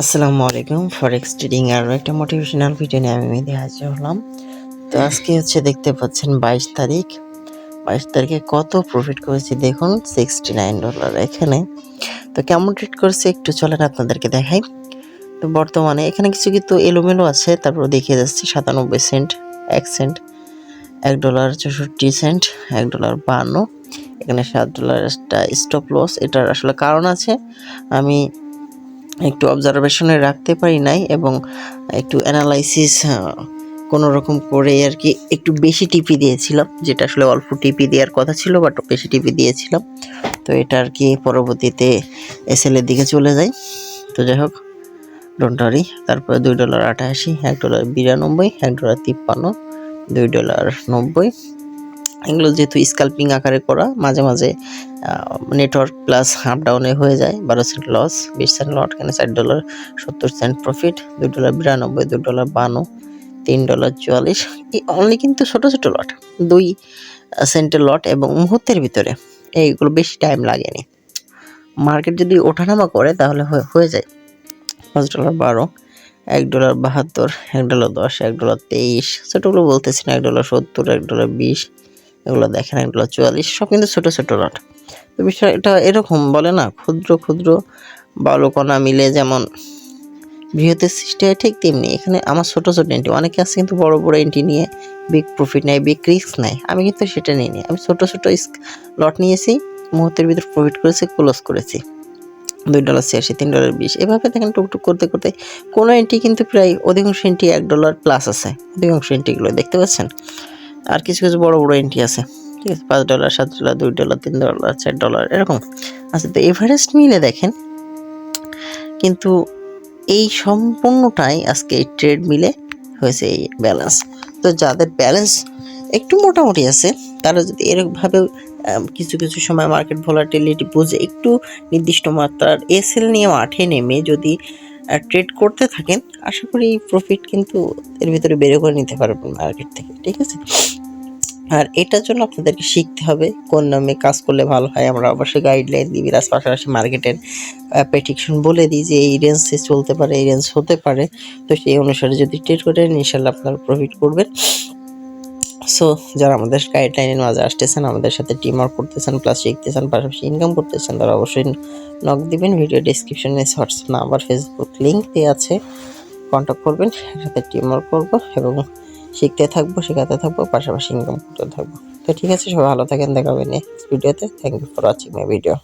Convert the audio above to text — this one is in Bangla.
আসসালামু আলাইকুম ফরেক্স ট্রেডিং আর একটা মোটিভেশনাল ভিডিও নিয়ে আমি মেহেদি হাজির হলাম। তো আজকে হচ্ছে দেখতে পাচ্ছেন বাইশ তারিখ। বাইশ তারিখে কত প্রফিট করেছি দেখুন সিক্সটি নাইন ডলার এখানে। তো কেমন ট্রেড করেছে একটু চলেন আপনাদেরকে দেখাই। তো বর্তমানে এখানে কিছু কিন্তু এলোমেলো আছে, তারপর দেখিয়ে যাচ্ছি সাতানব্বই সেন্ট এক সেন্ট এক ডলার চৌষট্টি সেন্ট এক ডলার বান্ন। এখানে সাত ডলার একটা স্টপ লস এটার আসলে কারণ আছে। আমি একটু অবজারভেশনে রাখতে পারি নাই এবং একটু অ্যানালাইসিস কোনো রকম করে আর কি একটু বেশি টিপি দিয়েছিলাম, যেটা আসলে অল্প টিপি দেওয়ার কথা ছিল বাট বেশি টিপি দিয়েছিলাম। তো এটা আর কি পরবর্তীতে এসএল এর দিকে চলে যায় তো যাই হোক ডোন্টারি তারপরে দুই ডলার আটাশি, এক ডলার বিরানব্বই, এক ডলার তিপ্পান্ন, দুই ডলার নব্বই। এগুলো যেহেতু স্কাল্পিং আকারে করা, মাঝে মাঝে নেটওয়ার্ক প্লাস আপ ডাউনে হয়ে যায়, বারো সেন্ট লস বিশ সেন্ট লট এখানে চার ডলার সত্তর সেন্ট প্রফিট দুই ডলার বিরানব্বই, দুই ডলার বান্ন, তিন ডলার চুয়াল্লিশ, এই অনলি কিন্তু ছোট ছোট লট দুই সেন্টের লট এবং মুহূর্তের ভিতরে, এইগুলো বেশি টাইম লাগেনি। মার্কেট যদি ওঠানামা করে তাহলে হয়ে- যায়। পাঁচ ডলার বারো, এক ডলার বাহাত্তর, এক ডলার দশ, এক ডলার তেইশ, ছোটোগুলো বলতেছি না, এক ডলার সত্তর, এক ডলার বিশ এগুলো দেখেন ডলার চুয়াল্লিশ, সব কিন্তু ছোটো ছোটো লট তো বিষয় এটা এরকম বলে না, ক্ষুদ্র ক্ষুদ্র বালুকণা মিলে যেমন বৃহতের সৃষ্টি হয় ঠিক তেমনি। এখানে আমার ছোট, ছোটো এন্ট্রি অনেকে আছে কিন্তু বড় বড় এন্ট্রি নিয়ে বিগ প্রফিট নেয় বিগ রিস্ক নেয়। আমি কিন্তু সেটা নিইনি। আমি ছোট ছোট লট নিয়েছি, মুহূর্তের ভিতরে প্রফিট করেছি ক্লোজ করেছি। দুই ডলার ছিয়াশি, তিন ডলার বিশ। এভাবে দেখেন টুকটুক করতে করতে কোনো এন্ট্রি কিন্তু প্রায় অধিকাংশ এন্ট্রি এক ডলার প্লাস আছে। অধিকাংশ এন্ট্রিগুলো দেখতে পাচ্ছেন? আর কিছু কিছু বড় বড় এন্ট্রি আছে। ঠিক আছে, পাঁচ ডলার সাত ডলার দুই ডলার তিন ডলার চার ডলার এরকম। আচ্ছা তো এভারেস্ট মিলে দেখেন, কিন্তু এই সম্পূর্ণটাই আজকে এই ট্রেড মিলে হয়েছে এই ব্যালেন্স তো যাদের ব্যালেন্স একটু মোটামুটি আছে, তারা যদি এরকমভাবে কিছু কিছু সময় মার্কেট ভলাটিলিটি বুঝে একটু নির্দিষ্ট মাত্রার এসএল নিয়ে মাঠে নেমে যদি ট্রেড করতে থাকেন, আশা করি প্রফিট কিন্তু এর ভিতরে বের করে নিতে পারবেন মার্কেট থেকে, ঠিক আছে? আর এটার জন্য আপনাদেরকে শিখতে হবে কোন নামে কাজ করলে ভালো হয়। আমরা অবশ্যই গাইডলাইন দিই বিরাজ পাশাপাশি মার্কেটের প্রেডিকশন বলে দিই যে এই রেঞ্জে চলতে পারে, এই রেঞ্জ হতে পারে। তো সেই অনুসারে যদি ট্রেড করেন ইনশাল্লাহ আপনারা প্রফিট করবেন। সো যারা আমাদের গাইডলাইনের মাঝে আসতেছেন, আমাদের সাথে টিম ওয়ার্ক করতেছেন প্লাস শিখতেছেন, পাশাপাশি ইনকাম করতেছেন, তারা অবশ্যই নক দিবেন। ভিডিও ডিসক্রিপশনে হোয়াটসঅ্যাপ নাম্বার ফেসবুক লিঙ্ক দেওয়া আছে। কন্ট্যাক্ট করবেন, একসাথে টিম ওয়ার্ক করব এবং শিখতে থাকব, শেখাতে থাকব, পাশাপাশি ইনকাম করতে থাকব। তো ঠিক আছে, সবাই ভালো থাকেন দেখাবেন হবে নেক্সট ভিডিওতে thank you for watching my video